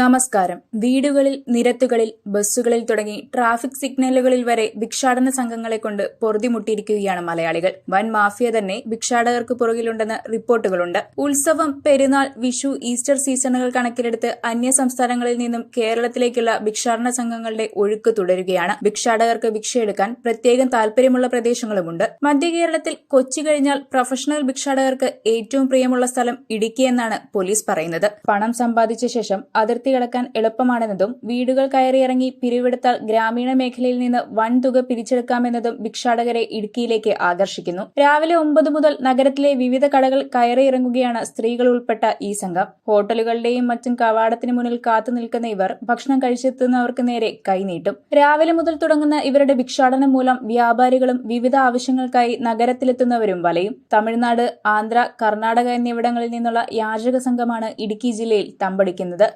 നമസ്കാരം. വീടുകളിൽ നിരത്തുകളിൽ ബസ്സുകളിൽ തുടങ്ങി ട്രാഫിക് സിഗ്നലുകളിൽ വരെ ഭിക്ഷാടന സംഘങ്ങളെ കൊണ്ട് പൊറുതിമുട്ടിയിരിക്കുകയാണ് മലയാളികൾ. വൻ മാഫിയ തന്നെ ഭിക്ഷാടകർക്ക് പുറകിലുണ്ടെന്ന് റിപ്പോർട്ടുകളുണ്ട്. ഉത്സവം പെരുന്നാൾ വിഷു ഈസ്റ്റർ സീസണുകൾ കണക്കിലെടുത്ത് അന്യ സംസ്ഥാനങ്ങളിൽ നിന്നും കേരളത്തിലേക്കുള്ള ഭിക്ഷാടന സംഘങ്ങളുടെ ഒഴുക്ക് തുടരുകയാണ്. ഭിക്ഷാടകർക്ക് ഭിക്ഷയെടുക്കാൻ പ്രത്യേകം താൽപര്യമുള്ള പ്രദേശങ്ങളുമുണ്ട്. മധ്യ കേരളത്തിൽ കൊച്ചി കഴിഞ്ഞാൽ പ്രൊഫഷണൽ ഭിക്ഷാടകർക്ക് ഏറ്റവും പ്രിയമുള്ള സ്ഥലം ഇടുക്കിയെന്നാണ് പോലീസ് പറയുന്നത്. പണം സമ്പാദിച്ച ശേഷം അതിർത്തി കടക്കാൻ എളുപ്പമാണെന്നതും വീടുകൾ കയറിയിറങ്ങി പിരിവെടുത്താൽ ഗ്രാമീണ മേഖലയിൽ നിന്ന് വൻ തുക പിരിച്ചെടുക്കാമെന്നതും ഭിക്ഷാടകരെ ഇടുക്കിയിലേക്ക് ആകർഷിക്കുന്നു. രാവിലെ ഒമ്പത് മുതൽ നഗരത്തിലെ വിവിധ കടകൾ കയറിയിറങ്ങുകയാണ് സ്ത്രീകൾ ഉൾപ്പെട്ട ഈ സംഘം. ഹോട്ടലുകളുടെയും മറ്റും കവാടത്തിന് മുന്നിൽ കാത്തു നിൽക്കുന്ന ഇവർ ഭക്ഷണം കഴിച്ചെത്തുന്നവർക്ക് നേരെ കൈനീട്ടും രാവിലെ മുതൽ തുടങ്ങുന്ന ഇവരുടെ ഭിക്ഷാടനം മൂലം വ്യാപാരികളും വിവിധ ആവശ്യങ്ങൾക്കായി നഗരത്തിലെത്തുന്നവരും വലയും. തമിഴ്നാട് ആന്ധ്ര കർണാടക എന്നിവിടങ്ങളിൽ നിന്നുള്ള യാചക സംഘമാണ് ഇടുക്കി ജില്ലയിൽ തമ്പടിക്കുന്നത്.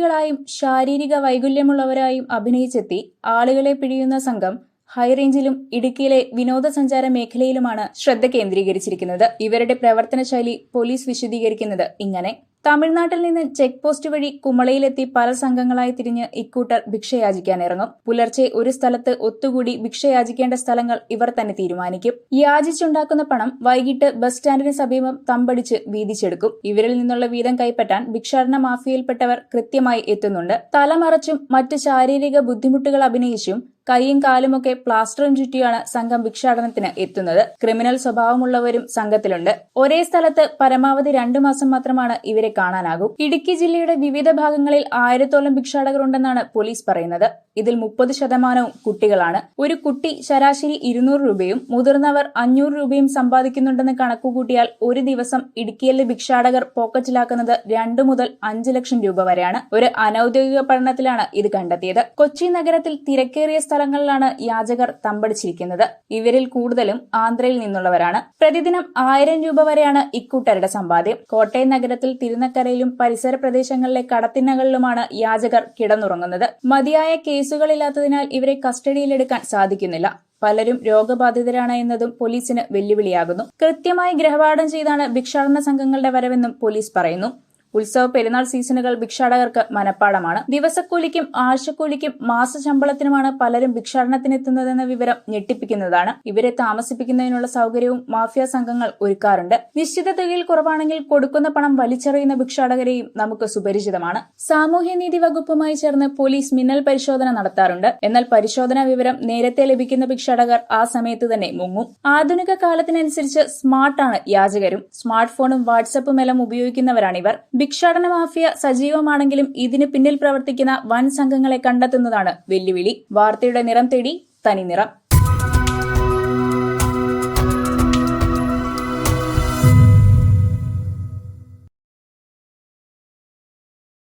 രോഗികളായും ശാരീരിക വൈകല്യമുള്ളവരായും അഭിനയിച്ചെത്തി ആളുകളെ പിഴിയുന്ന സംഘം ഹൈറേഞ്ചിലും ഇടുക്കിയിലെ വിനോദസഞ്ചാര മേഖലയിലുമാണ് ശ്രദ്ധ കേന്ദ്രീകരിച്ചിരിക്കുന്നത്. ഇവരുടെ പ്രവർത്തന ശൈലി പോലീസ് വിശദീകരിക്കുന്നത് ഇങ്ങനെ. തമിഴ്നാട്ടിൽ നിന്ന് ചെക്ക് പോസ്റ്റ് വഴി കുമളയിലെത്തി പല സംഘങ്ങളായി തിരിഞ്ഞ് ഇക്കൂട്ടർ ഭിക്ഷയാചിക്കാൻ ഇറങ്ങും പുലർച്ചെ ഒരു സ്ഥലത്ത് ഒത്തുകൂടി ഭിക്ഷയാചിക്കേണ്ട സ്ഥലങ്ങൾ ഇവർ തന്നെ തീരുമാനിക്കും. യാചിച്ചുണ്ടാക്കുന്ന പണം വൈകിട്ട് ബസ് സ്റ്റാൻഡിന് സമീപം തമ്പടിച്ച് വീതിച്ചെടുക്കും. ഇവരിൽ നിന്നുള്ള വീതം കൈപ്പറ്റാൻ ഭിക്ഷാടന മാഫിയയിൽപ്പെട്ടവർ കൃത്യമായി എത്തുന്നുണ്ട്. തലമറച്ചും മറ്റ് ശാരീരിക ബുദ്ധിമുട്ടുകൾ അഭിനയിച്ചും കൈയും കാലുമൊക്കെ പ്ലാസ്റ്ററും ചുറ്റിയാണ് സംഘം ഭിക്ഷാടനത്തിന് എത്തുന്നത്. ക്രിമിനൽ സ്വഭാവമുള്ളവരും സംഘത്തിലുണ്ട്. ഒരേ സ്ഥലത്ത് പരമാവധി രണ്ടു മാസം മാത്രമാണ് ഇവരെ കാണാനാകൂ. ഇടുക്കി ജില്ലയുടെ വിവിധ ഭാഗങ്ങളിൽ ആയിരത്തോളം ഭിക്ഷാടകരുണ്ടെന്നാണ് പോലീസ് പറയുന്നത്. ഇതിൽ മുപ്പത് ശതമാനവും കുട്ടികളാണ്. ഒരു കുട്ടി ശരാശരി ഇരുന്നൂറ് രൂപയും മുതിർന്നവർ അഞ്ഞൂറ് രൂപയും സമ്പാദിക്കുന്നുണ്ടെന്ന് കണക്കുകൂട്ടിയാൽ ഒരു ദിവസം ഇടുക്കിയിലെ ഭിക്ഷാടകർ പോക്കറ്റിലാക്കുന്നത് രണ്ടു മുതൽ അഞ്ച് ലക്ഷം രൂപ വരെയാണ്. ഒരു അനൌദ്യോഗിക പഠനത്തിലാണ് ഇത് കണ്ടെത്തിയത്. കൊച്ചി നഗരത്തിൽ തിരക്കേറിയ സ്ഥലങ്ങളിലാണ് യാചകർ തമ്പടിച്ചിരിക്കുന്നത്. ഇവരിൽ കൂടുതലും ആന്ധ്രയിൽ നിന്നുള്ളവരാണ്. പ്രതിദിനം ആയിരം രൂപ വരെയാണ് ഇക്കൂട്ടരുടെ സമ്പാദ്യം. കോട്ടയം നഗരത്തിൽ തിരുനക്കരയിലും പരിസര പ്രദേശങ്ങളിലെ കടത്തിന്നകളിലുമാണ് യാചകർ കിടന്നുറങ്ങുന്നത്. മതിയായ കേസുകളില്ലാത്തതിനാൽ ഇവരെ കസ്റ്റഡിയിലെടുക്കാൻ സാധിക്കുന്നില്ല. പലരും രോഗബാധിതരാണ് എന്നതും പോലീസിന് വെല്ലുവിളിയാകുന്നു. കൃത്യമായി ഗ്രഹപാഠം ചെയ്താണ് ഭിക്ഷാടന സംഘങ്ങളുടെ വരവെന്നും പോലീസ് പറയുന്നു. ഉത്സവ പെരുന്നാൾ സീസണുകൾ ഭിക്ഷാടകർക്ക് മനപ്പാടമാണ്. ദിവസക്കൂലിക്കും ആഴ്ചക്കൂലിക്കും മാസശമ്പളത്തിനുമാണ് പലരും ഭിക്ഷാടനത്തിനെത്തുന്നതെന്ന വിവരം ഞെട്ടിപ്പിക്കുന്നതാണ്. ഇവരെ താമസിപ്പിക്കുന്നതിനുള്ള സൗകര്യവും മാഫിയ സംഘങ്ങൾ ഒരുക്കാറുണ്ട്. നിശ്ചിത തുകയിൽ കുറവാണെങ്കിൽ കൊടുക്കുന്ന പണം വലിച്ചെറിയുന്ന ഭിക്ഷാടകരെയും നമുക്ക് സുപരിചിതമാണ്. സാമൂഹ്യനീതി വകുപ്പുമായി ചേർന്ന് പോലീസ് മിന്നൽ പരിശോധന നടത്താറുണ്ട്. എന്നാൽ പരിശോധനാ വിവരം നേരത്തെ ലഭിക്കുന്ന ഭിക്ഷാടകർ ആ സമയത്ത് തന്നെ മുങ്ങും. ആധുനിക കാലത്തിനനുസരിച്ച് സ്മാർട്ടാണ് യാചകരും. സ്മാർട്ട് ഫോണും വാട്സപ്പും എല്ലാം ഉപയോഗിക്കുന്നവരാണിവർ. ഭിക്ഷാടന മാഫിയ സജീവമാണെങ്കിലും ഇതിന് പിന്നിൽ പ്രവർത്തിക്കുന്ന വൻ സംഘങ്ങളെ കണ്ടെത്തുന്നതാണ് വെല്ലുവിളി. വാർത്തയുടെ നിറം തേടി തനി നിറം